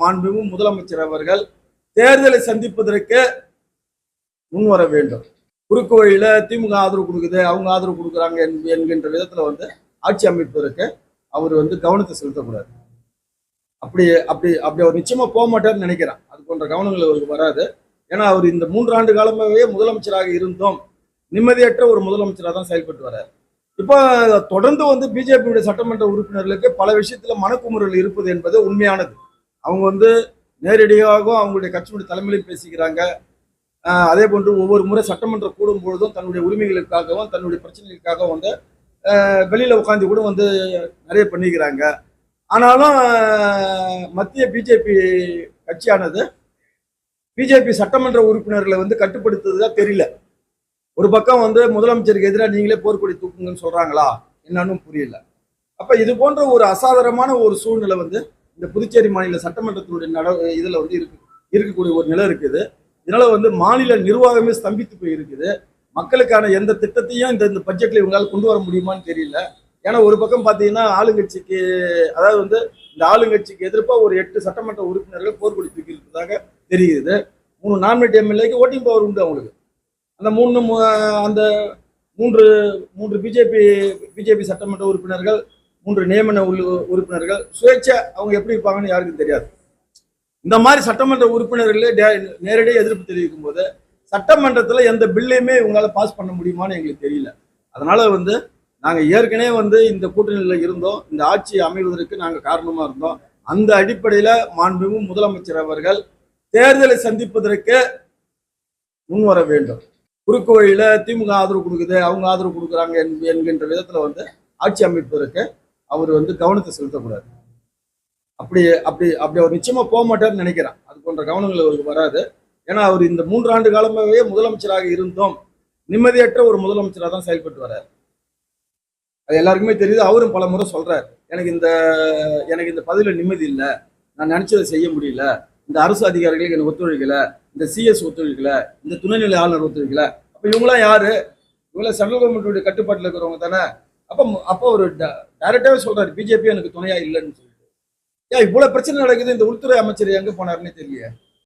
மாண்புமிகு முதலமைச்சர் அவர்கள் தேர்தலை சந்திப்பதற்கு முன்வர வேண்டும். குறுக்கு வழியில திமுக ஆதரவு கொடுக்குது அவங்க ஆதரவு கொடுக்குறாங்க என்கின்ற விதத்துல வந்து ஆட்சி அமைப்பதற்கு அவர் வந்து கவனத்தை செலுத்தக்கூடாது. அப்படி அப்படி அப்படி அவர் நிச்சயமா போக மாட்டார்னு நினைக்கிறேன். அது போன்ற கவனங்கள் அவருக்கு வராது. ஏன்னா அவர் இந்த மூன்று ஆண்டு காலமாகவே முதலமைச்சராக இருந்தோம் நிம்மதியற்ற ஒரு முதலமைச்சராக தான் செயல்பட்டு வர்றார். இப்போ தொடர்ந்து வந்து பிஜேபியுடைய சட்டமன்ற உறுப்பினர்களுக்கு பல விஷயத்துல மனக்குமுறல் இருப்பது என்பது உண்மையானது. அவங்க வந்து நேரடியாகவும் அவங்களுடைய கட்சியுடைய தலைமையிலும் பேசிக்கிறாங்க. அதே போன்று ஒவ்வொரு முறை சட்டமன்றம் கூடும் பொழுதும் தன்னுடைய உரிமைகளுக்காகவும் தன்னுடைய பிரச்சனைகளுக்காகவும் வந்து வெளியில் உட்காந்து கூட வந்து நிறைய பண்ணிக்கிறாங்க. ஆனாலும் மத்திய பிஜேபி கட்சியானது பிஜேபி சட்டமன்ற உறுப்பினர்களை வந்து கட்டுப்படுத்துறதா தெரியல. ஒரு பக்கம் வந்து முதலமைச்சருக்கு எதிராக நீங்களே போர்க்கொடி தூக்குங்கன்னு சொல்கிறாங்களா என்னன்னு புரியல. அப்போ இது போன்ற ஒரு அசாதாரணமான ஒரு சூழ்நிலை வந்து இந்த புதுச்சேரி மாநில சட்டமன்றத்தினுடைய நட இதில் வந்து இருக்கு இருக்கக்கூடிய ஒரு நிலை இருக்குது. இதனால வந்து மாநில நிர்வாகமே ஸ்தம்பித்து போய் இருக்குது மக்களுக்கான எந்த திட்டத்தையும் இந்த இந்த பட்ஜெட்டில் இவங்களால் கொண்டு வர முடியுமான்னு தெரியல. ஏன்னா ஒரு பக்கம் பார்த்தீங்கன்னா ஆளுங்கட்சிக்கு அதாவது வந்து இந்த ஆளுங்கட்சிக்கு எதிர்ப்பாக ஒரு எட்டு சட்டமன்ற உறுப்பினர்கள் போர்க்கொடி தூக்கி இருக்கிறதாக தெரியுது. மூணு நாமினேட் எம்எல்ஏக்கு ஓட்டிங் பவர் உண்டு அவங்களுக்கு. அந்த மூணு மு- அந்த மூன்று மூன்று பிஜேபி பிஜேபி சட்டமன்ற உறுப்பினர்கள் மூன்று நியமன உறுப்பினர்கள் சுயேட்சை அவங்க எப்படி இருப்பாங்கன்னு யாருக்கும் தெரியாது. இந்த மாதிரி சட்டமன்ற உறுப்பினர்களே நேரடியாக எதிர்ப்பு தெரிவிக்கும் போது சட்டமன்றத்துல எந்த பில்லையுமே இவங்களால பாஸ் பண்ண முடியுமான்னு எங்களுக்கு தெரியல. அதனால வந்து நாங்க ஏற்கனவே வந்து இந்த கூட்டணியில் இருந்தோம். இந்த ஆட்சி அமைவதற்கு நாங்க காரணமா இருந்தோம். அந்த அடிப்படையில மாண்புமிகு முதலமைச்சர் அவர்கள் தேர்தலை சந்திப்பதற்கு முன்வர வேண்டும். குறுக்கு வழியில் திமுக ஆதரவு கொடுக்குது அவங்க ஆதரவு கொடுக்குறாங்க என்- என்கின்ற விதத்தில் வந்து ஆட்சி அமைப்பதற்கு அவர் வந்து கவனத்தை செலுத்தக்கூடாது. அப்படி அப்படி அப்படி அவர் நிச்சயமா போக மாட்டார்னு நினைக்கிறான். அது போன்ற கவனங்கள் அவருக்கு வராது. ஏன்னா அவர் இந்த மூன்று ஆண்டு காலமாகவே முதலமைச்சராக இருந்தோம். நிம்மதியற்ற ஒரு முதலமைச்சராக தான் செயல்பட்டு வர்றார். அது எல்லாருக்குமே தெரியுது. அவரும் பல முறை சொல்றார். எனக்கு இந்த எனக்கு இந்த பதவியில் நிம்மதி இல்லை. நான் நினைச்சதை செய்ய முடியல. இந்த அரசு அதிகாரிகளுக்கு எனக்கு ஒத்துழைக்கல. இந்த சிஎஸ் ஒத்துழைக்கல. இந்த துணைநிலை ஆளுநர் ஒத்துழைக்கல. அப்போ இவங்களாம் யாரு? இவங்களாம் சென்ட்ரல் கவர்மெண்ட்டுடைய கட்டுப்பாட்டில் இருக்கிறவங்க தானே? அப்ப அப்போ ஒரு டைரக்டாவே சொல்றாரு பிஜேபி எனக்கு துணையா இல்லைன்னு சொல்லிட்டு. ஏன் இவ்வளோ பிரச்சனை நடக்குது இந்த உள்துறை அமைச்சர் எங்க போனாருன்னே தெரியல